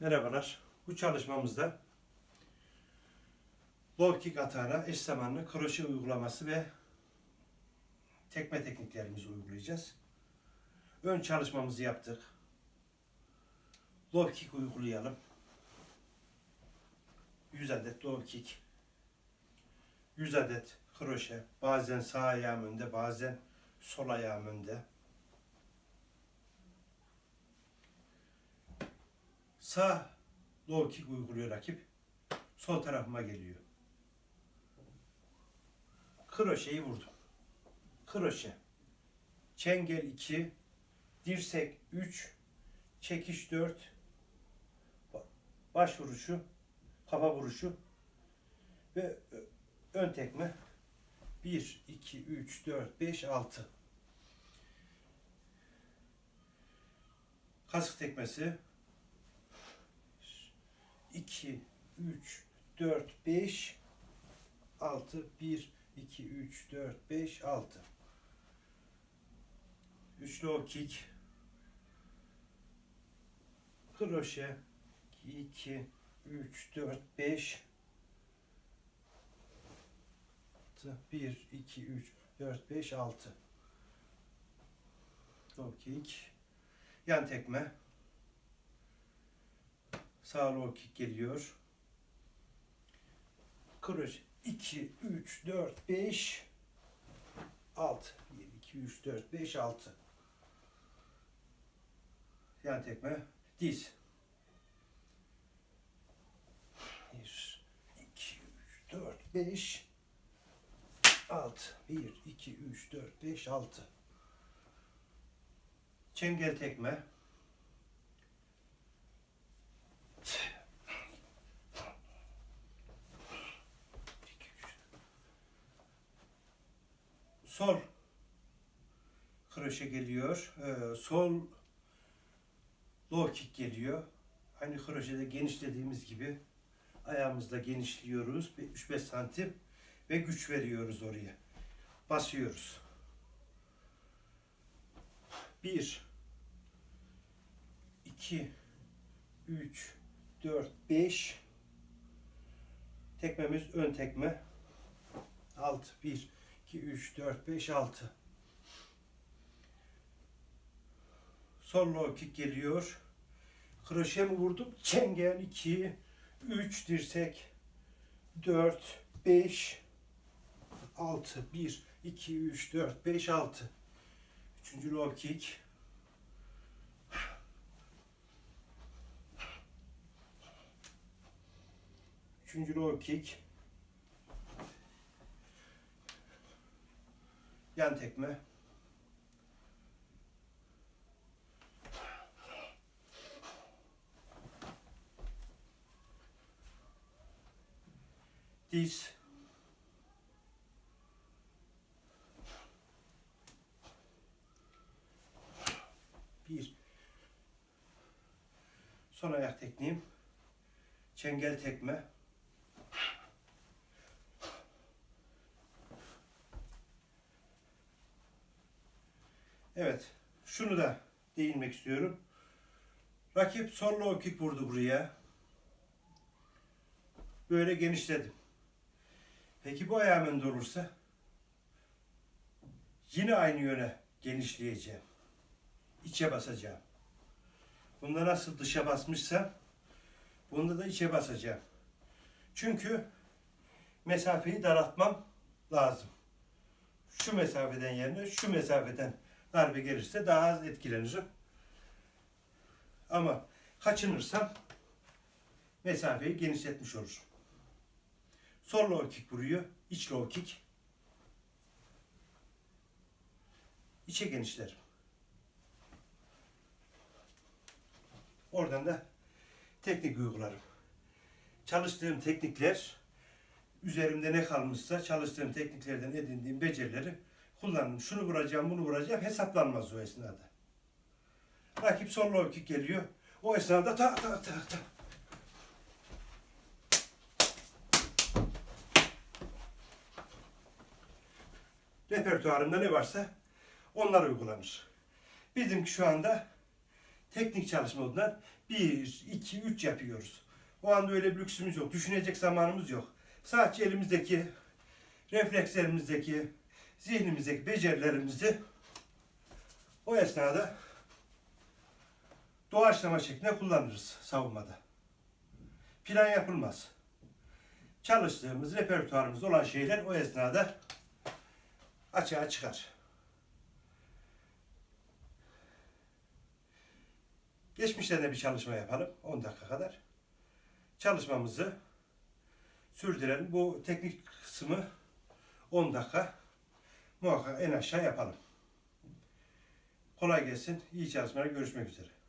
Merhabalar. Bu çalışmamızda low kick atağına eş zamanlı kroşe uygulaması ve tekme tekniklerimizi uygulayacağız. Ön çalışmamızı yaptık. Low kick uygulayalım. 100 adet low kick. 100 adet kroşe. Bazen sağ ayağım önde, bazen sol ayağım önde. Sağ low kick uyguluyor rakip. Sol tarafıma geliyor. Kroşeyi vurdum. Kroşe. Çengel 2, dirsek 3, çekiş 4, baş vuruşu, kafa vuruşu ve ön tekme 1, 2, 3, 4, 5, 6. Kasık tekmesi 2, 3, 4, 5, 6, 1, 2, 3, 4, 5, 6. Üçlü o kick. Kroşe. 2, 3, 4, 5, 1, 2, 3, 4, 5, 6. Low kick. Yan tekme. Sağ low kick geliyor. Kroşe 2, 3, 4, 5, 6. 1, 2, 3, 4, 5, 6. Yan tekme. Diz. 1, 2, 3, 4, 5, 6. 1, 2, 3, 4, 5, 6. Çengel tekme. Sol kroşe geliyor. Ee, sol low kick geliyor. Aynı kroşede genişlediğimiz gibi ayağımızda genişliyoruz. Bir 3-5 santim ve güç veriyoruz oraya. Basıyoruz. 1 2 3 4 5 Tekmemiz ön tekme. 6 1 2 3 4 5 6 Sol low kick geliyor. Kroşe mi vurdum? Çengel 2 3 dirsek 4 5 6 1 2 3 4 5 6 Üçüncü low kick. Üçüncü low kick. Yan tekme. Diz. Bir. Son ayak tekniğim. Çengel tekme. Evet. Şunu da değinmek istiyorum. Rakip sol low kick vurdu buraya. Böyle genişledim. Peki bu ayağım önde olursa yine aynı yöne genişleyeceğim. İçe basacağım. Bunda nasıl dışa basmışsam bunda da içe basacağım. Çünkü mesafeyi daraltmam lazım. Şu mesafeden yerine şu mesafeden darbe gelirse daha az etkilenirim. Ama kaçınırsam mesafeyi genişletmiş olurum. Sol low kick vuruyor. iç low kick. İçe genişlerim. Oradan da teknik uygularım. Çalıştığım teknikler üzerimde ne kalmışsa çalıştığım tekniklerden edindiğim becerileri kullanırım. Şunu vuracağım, bunu vuracağım hesaplanmaz o esnada. Rakip sol low kick geliyor. O esnada ta ta ta ta. Repertuarımda ne varsa onlar uygulanır. Bizimki şu anda teknik çalışma olduğundan 1, 2, 3 yapıyoruz. O anda öyle bir lüksümüz yok. Düşünecek zamanımız yok. Sadece elimizdeki reflekslerimizdeki zihnimizdeki becerilerimizi o esnada doğaçlama şeklinde kullanırız savunmada. Plan yapılmaz. Çalıştığımız repertuarımızda olan şeyler o esnada açığa çıkar. Geçmişte de bir çalışma yapalım 10 dakika kadar. Çalışmamızı sürdürelim. Bu teknik kısmı 10 dakika muhakkak en aşağı yapalım. Kolay gelsin. İyi çalışmalar. Görüşmek üzere.